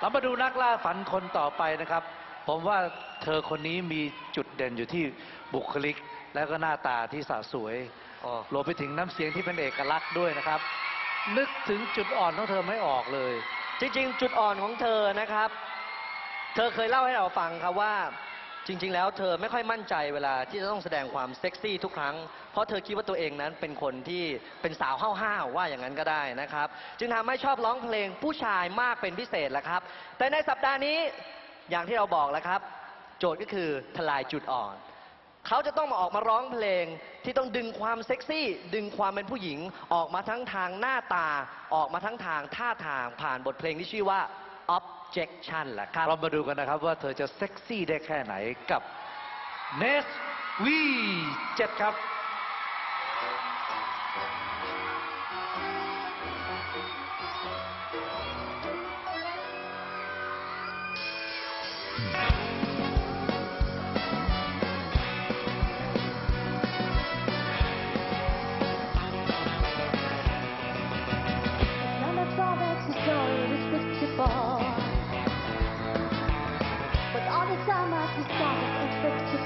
เรามาดูนักล่าฝันคนต่อไปนะครับ ผมว่าเธอคนนี้มีจุดเด่นอยู่ที่บุคลิก และก็หน้าตาที่สะสวยอ๋อรวมไปถึงน้ำเสียงที่เป็นเอกลักษณ์ด้วยนะครับ นึกถึงจุดอ่อนของเธอไม่ออกเลย จริงๆ จุดอ่อนของเธอนะครับ เธอเคยเล่าให้เราฟังครับว่า จริง ๆ แล้วเธอไม่ค่อยมั่นใจเวลาที่จะต้องแสดงความเซ็กซี่ทุกครั้ง เพราะเธอคิดว่าตัวเองนั้นเป็นคนที่เป็นสาวห้าวๆว่าอย่างนั้นก็ได้นะครับ จึงทำให้ชอบร้องเพลงผู้ชายมากเป็นพิเศษแหละครับ แต่ในสัปดาห์นี้อย่างที่เราบอกแล้วครับ โจทย์ก็คือทลายจุดอ่อน เขาจะต้องมาออกมาร้องเพลงที่ต้องดึงความเซ็กซี่ ดึงความเป็นผู้หญิงออกมาทั้งทางหน้าตาออกมาทั้งทางท่าทางผ่านบทเพลงที่ชื่อว่า objection แหละครับ เรามาดูกันนะครับว่าเธอจะเซ็กซี่ได้แค่ไหนกับเนสวีเจ็ดครับ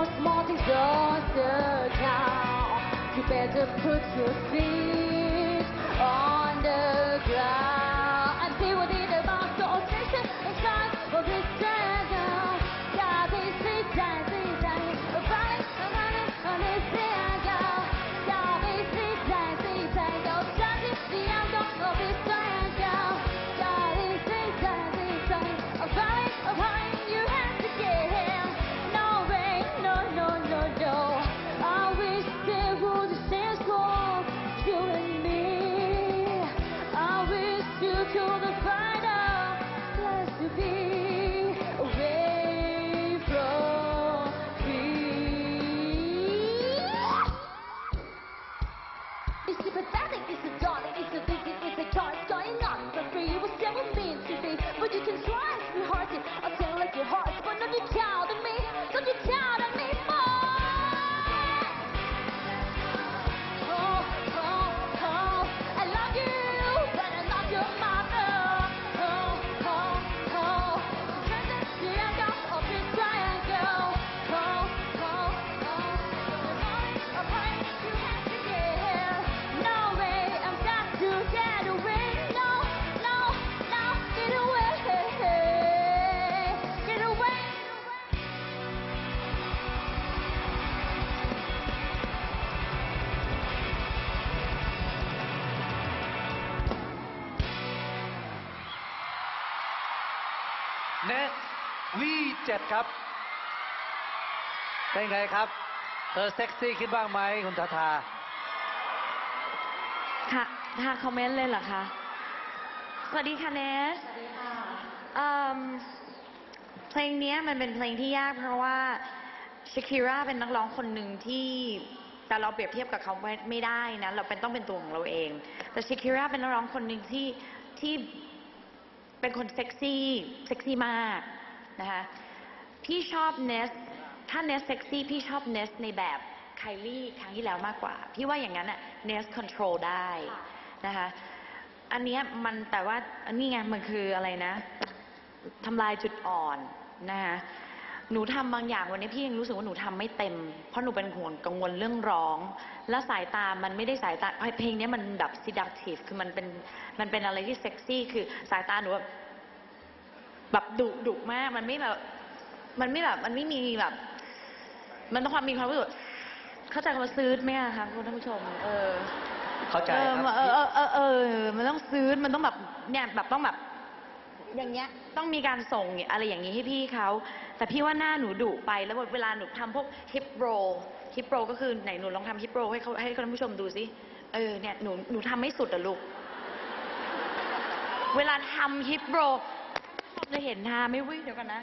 no small things lost the. You better put your feet. pocket. เนสวีเจ็ดครับ เป็นไงครับ เธอเซ็กซี่ขึ้นบ้างไหมคุณทาทา ค่ะทาคอมเมนต์เลยเหรอคะ สวัสดีค่ะเนสเอิ่มเพลงเนี้ยมันเป็นเพลงที่ยากเพราะว่าช a คิราเป็นนักร้องคนหนึ่งที่แต่เราเปรียบเทียบกับเขาไม่ไม่ได้นะ เราเป็นต้องเป็นตัวของเราเอง แต่ช a คิราเป็นนักร้องคนหนึ่งที่ที่ เป็นคนเซ็กซี่เซ็กซี่มากนะคะพี่ชอบเนสถ้าเนสเซ็กซี่พี่ชอบเนสในแบบไคลี่ครั้งที่แล้วมากกว่า พี่ว่าอย่างนั้นอะเนสคอนโทรลได้นะคะอันนี้มันแต่ว่าอันนี้ไงมันคืออะไรนะทำลายจุดอ่อนนะคะ หนูทำบางอย่างวันนี้พี่ยังรู้สึกว่าหนูทำไม่เต็ม เพราะหนูเป็นห่วงกังวลเรื่องร้อง และสายตามันไม่ได้สายตาเพลงเนี้ยมันแบบ seductive คือมันเป็นมันเป็นอะไรที่เซ็กซี่ คือสายตาหนูแบบแบบดุดุมาก มันไม่แบบ มันไม่แบบ มันไม่มีแบบ มันต้องความมีความรู้สึกเข้าใจคำว่าซื้อไหมอะคะคุณท่านผู้ชม เออ เข้าใจเออครับ เออเออเออเออมันต้องซื้อมันต้องแบบเนี่ยแบบต้องแบบ อย่างเงี้ยต้องมีการส่งอะไรอย่างนี้ให้พี่เขา แต่พี่ว่าหน้าหนูดุไปแล้วเวลาหนูทำพวกฮิปโรฮิปโรก็คือไหนหนูลองทำฮิปโรให้เขาให้ท่านผู้ชมดูสิเออเนี่ยหนูหนูทำไม่สุดอะลูก เวลาทำฮิปโรจะเห็นท่าไม่วิ่งเดี๋ยวกันนะ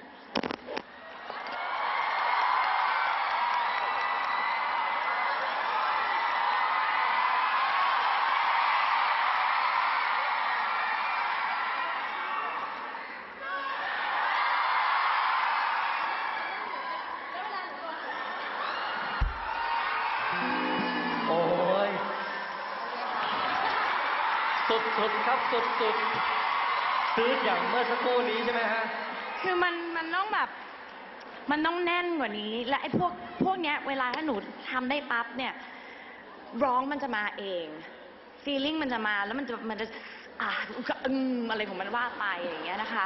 สุดๆครับสุดๆซื้ออย่างเมื่อสักครู่นี้ใช่ไหมฮะ คือมันมันต้องแบบ มันต้องแน่นกว่านี้ และไอ้พวกพวกเนี้ย เวลาถ้าหนูทำได้ปั๊บเนี่ย ร้องมันจะมาเองฟีลลิ่งมันจะมาแล้วมันจะมันจะอ่าอืมอะไรของมันว่าไปอย่างเงี้ยนะคะ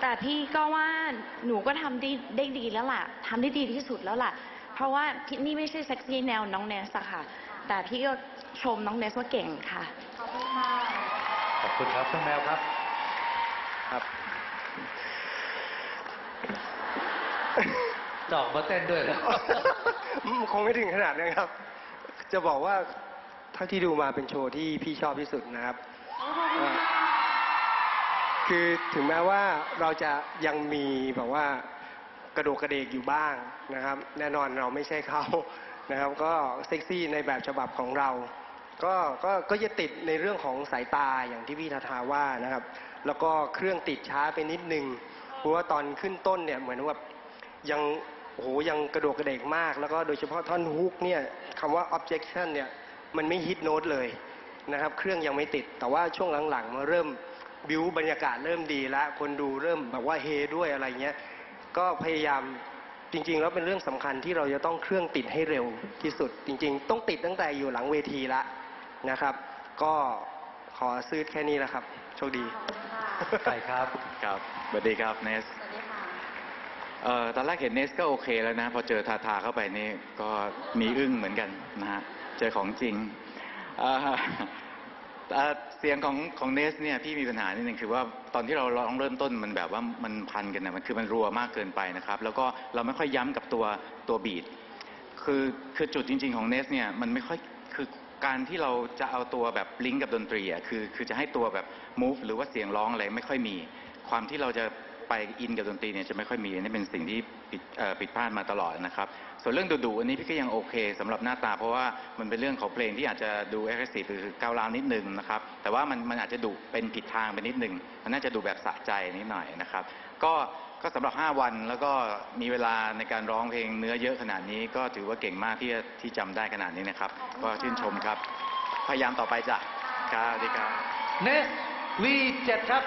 แต่พี่ก็ว่าหนูก็ทำได้ได้ดีแล้วล่ะทำได้ดีที่สุดแล้วล่ะ เพราะว่าพี่นี่ไม่ใช่เซ็กซี่แนวน้องเนสอะค่ะ แต่พี่ก็ชมน้องเนสว่าเก่งค่ะ ขอบคุณค่ะ ขอบคุณครับน้องแมวครับ ครับจะออกมาเต้นด้วยเหรอคงไม่ถึงขนาดนั้นครับ จะบอกว่าเท่าที่ดูมาเป็นโชว์ที่พี่ชอบที่สุดนะครับเอ่อคือถึงแม้ว่าเราจะยังมีแบบว่ากระโดกกระเดกอยู่บ้างนะครับ แน่นอนเราไม่ใช่เขา นะครับ ก็เซ็กซี่ในแบบฉบับของเรา ก็ก็ก็จะติดในเรื่องของสายตาอย่างที่พี่ทาทาว่านะครับ แล้วก็เครื่องติดช้าไปนิดนึงเพราะว่าตอนขึ้นต้นเนี่ยเหมือนว่ายังโอ้โหยังกระโดดกระเดกมาก แล้วก็โดยเฉพาะท่อนฮุกเนี่ยคำว่า objection เนี่ยมันไม่ฮิตโน้ตเลยนะครับเครื่องยังไม่ติด แต่ว่าช่วงหลังๆมาเริ่มบิวบรรยากาศเริ่มดีแล้ว คนดูเริ่มแบบว่าเฮด้วยอะไรเงี้ยก็พยายาม จริงๆแล้วเป็นเรื่องสำคัญที่เราจะต้องเครื่องติดให้เร็วที่สุด จริง ๆ ต้องติดตั้งแต่อยู่หลังเวทีละนะครับ ก็ขอซื้อแค่นี้แหละครับ โชคดีใช่ครับครับสวัสดีครับเนสสวัสดีค่ะเอ่อตอนแรกเห็นเนสก็โอเคแล้วนะ พอเจอทาทาเข้าไปนี่ก็มีอึ้งเหมือนกันนะฮะเจอของจริง เสียงของของเนสเนี่ยพี่มีปัญหานิดนึงคือว่าตอนที่เราร้องเริ่มต้นมันแบบว่ามันพันกันนะมันคือมันรัวมากเกินไปนะครับ แล้วก็เราไม่ค่อยย้ำกับตัวตัวบีทคือคือจุดจริง ๆของเนสเนี่ยมันไม่ค่อยคือการที่เราจะเอาตัวแบบลิงก์กับดนตรีอะคือคือจะให้ตัวแบบ move หรือว่าเสียงร้องอะไรไม่ค่อยมี ความที่เราจะ ไปอินกับดนตรีเนี่ยจะไม่ค่อยมีอันนี้เป็นสิ่งที่ผิดเอ่อผิดพลาดมาตลอดนะครับ ส่วนเรื่องดุๆอันนี้พี่ก็ยังโอเคสำหรับหน้าตา เพราะว่ามันเป็นเรื่องของเพลงที่อาจจะดู aggressive หรือก้าวร้าวนิดนึงนะครับแต่ว่ามันมันอาจจะดุเป็นผิดทางไปนิดนึงมันน่าจะดูแบบสะใจนิดหน่อยนะครับ ก็ก็สำหรับ 5 วันแล้วก็มีเวลาในการร้องเพลงเนื้อเยอะขนาดนี้ ก็ถือว่าเก่งมากที่ที่จำได้ขนาดนี้นะครับ ก็ชื่นชมครับ พยายามต่อไปจ้ะครับสวัสดีครับ เนส V7 ครับ